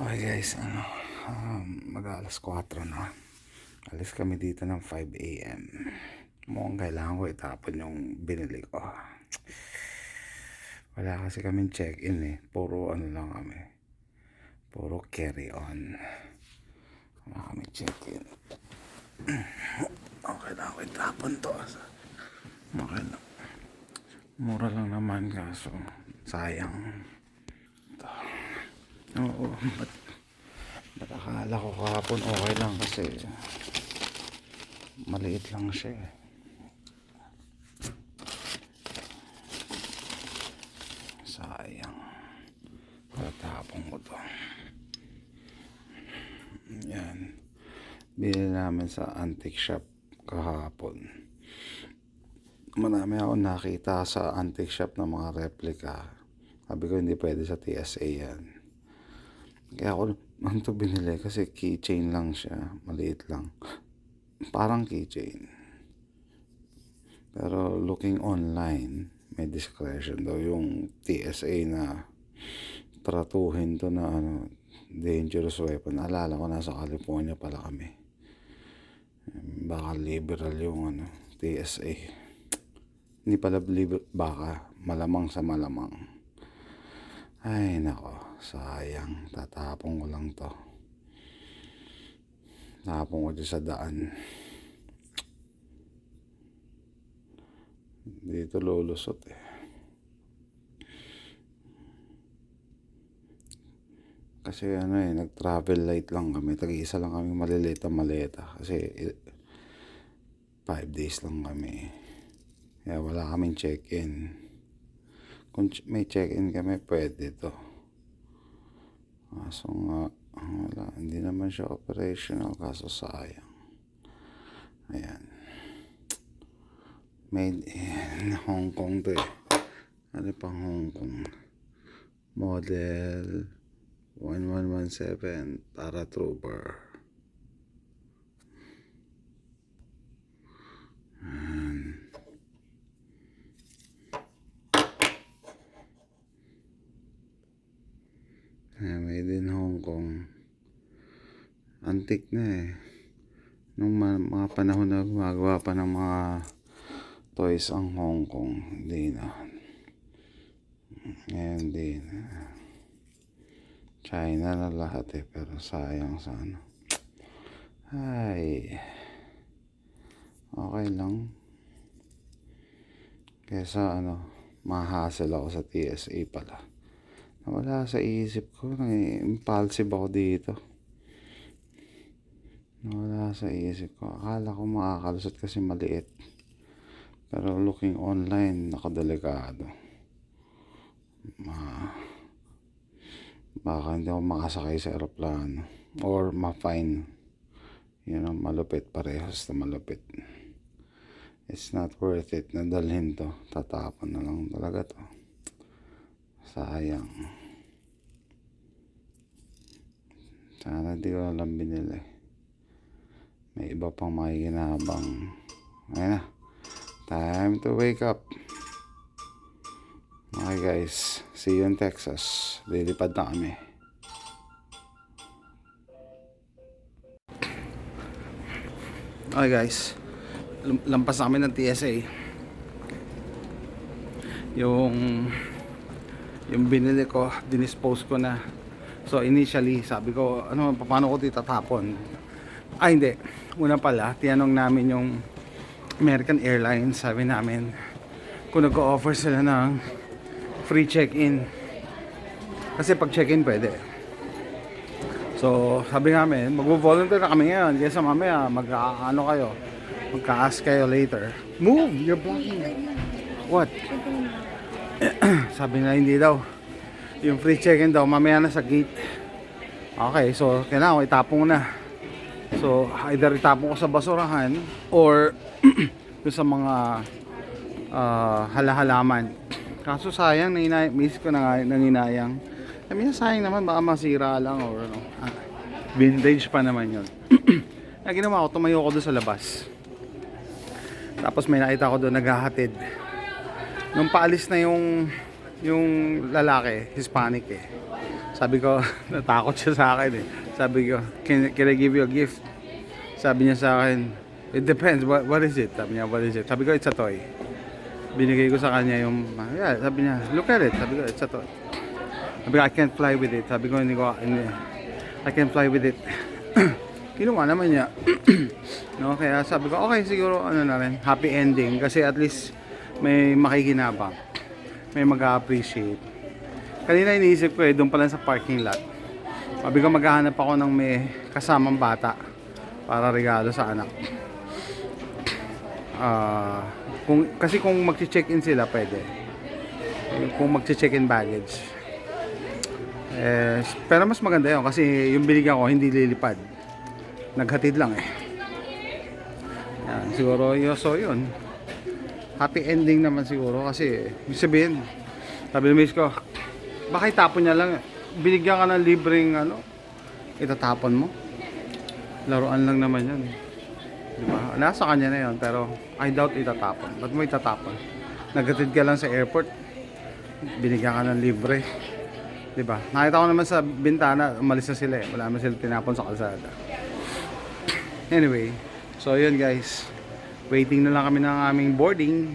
Okay guys, ano, um, mag alas 4 na. Alis kami dito ng 5 a.m. Mukhang kailangan ko itapon yung binili ko. Wala kasi kami check-in eh. Puro ano lang kami. Puro carry on. Wala kami check-in. Okay lang ako itapon to. Okay lang. Mura lang naman kaso sayang. Oo, ba't, ba't akala ko kahapon okay lang kasi maliit lang siya eh. Sayang. Patapong ko to. Yan. Bili namin sa antique shop kahapon. Marami ako nakita sa antique shop ng mga replica. Sabi ko hindi pwede sa TSA yan. Kaya ako ano to binili kasi keychain lang siya. Maliit lang. Parang keychain. Pero looking online, may discretion daw yung TSA na tratuhin to na ano, dangerous weapon. Alala ko nasa California pala kami. Baka liberal yung ano, TSA. Hindi pala liber, baka malamang sa malamang. Ay nako, sayang. Tatapon ko lang to. Tapon ko sa daan. Dito lulusot eh. Kasi ano eh, nag-travel light lang kami. Tag-isa lang kami maliliit na maleta. Kasi eh, five days lang kami. Kaya wala kaming check-in. Kung ch- may check-in kami, pwede to. Kaso nga, wala. Hindi naman siya operational. Kaso sayang. Ayan. Made in Hong Kong to eh. Ano pang Hong Kong? Model 1117 Tara Trooper. Ayan. Ayan, made in Hong Kong. Antik na eh. Nung mga panahon na gumagawa pa ng mga toys ang Hong Kong, hindi na. Ngayon na. China na lahat eh, pero sayang sana. Ay. Okay lang. Kesa ano, mahassle ako sa TSA pala. Nawala sa isip ko, nang-impulsive ako dito. Nawala sa isip ko. Akala ko makakalusot kasi maliit. Pero looking online, nakadelikado. Ma baka hindi ako makasakay sa aeroplano. Or ma-fine. Yun ang malupit. Parehas na malupit. It's not worth it na dalhin to. Tatapon na lang talaga to. Sayang. Sana di ko alam binili. May iba pang makikinabang. Ayun na. Time to wake up. Okay guys. See you in Texas. Lilipad na kami. Okay guys. Lam- Lampas na kami ng TSA. Yung yung binili ko, dinispose ko na. So initially, sabi ko, ano, paano ko dito tatapon? Ah, hindi. Una pala, tinanong namin yung American Airlines, sabi namin, kung nag-offer sila ng free check-in. Kasi pag check-in pwede. So, sabi namin, mag-volunteer na kami ngayon. Kesa mamaya, mag-ano kayo, magka-ask kayo later. Move! You're blocking. What? sabi na hindi daw. Yung free check-in daw, mamaya na sa gate. Okay, so kailangan ko itapong na. So, either itapong ko sa basurahan or sa mga ah, halahalaman. Kaso sayang, nanginay, miss ko na nga, nanginayang. I mean, sayang naman, baka masira lang or ano. Ah, vintage pa naman yun. Ang ginawa ko, tumayo ko doon sa labas. Tapos may nakita ko doon naghahatid. Nung paalis na yung yung lalaki, Hispanic eh. Sabi ko, natakot siya sa akin eh. Sabi ko, can, can I give you a gift? Sabi niya sa akin, it depends, what, what is it? Sabi niya, what is it? Sabi ko, it's a toy. Binigay ko sa kanya yung, yeah, sabi niya, look at it. Sabi ko, it's a toy. Sabi ko, I can't fly with it. Sabi ko, hindi ko, hindi, I can't fly with it. Kinuha naman niya. no, kaya sabi ko, okay, siguro, ano na rin, happy ending. Kasi at least, may makikinabang. May mag-appreciate. Kanina iniisip ko eh, doon pa lang sa parking lot. Ko, maghahanap ako ng may kasamang bata para regalo sa anak. Ah, kung kasi kung magche-check-in sila pwede. Kung magche-check-in baggage. Eh, pero mas maganda 'yon kasi yung binigyan ko hindi lilipad. Naghatid lang eh. Yan, siguro yun, so yun. Happy ending naman siguro kasi ibig sabihin, sabi ng miss ko, baka itapon niya lang. Binigyan ka ng libreng ano, itatapon mo. Laruan lang naman yan. Di ba? Nasa kanya na yun, pero I doubt itatapon. Ba't mo itatapon? Nagatid ka lang sa airport, binigyan ka ng libre. Di ba? Nakita ko naman sa bintana, umalis na sila eh. Wala naman sila tinapon sa kalsada. Anyway, so yun guys. Waiting na lang kami ng aming boarding.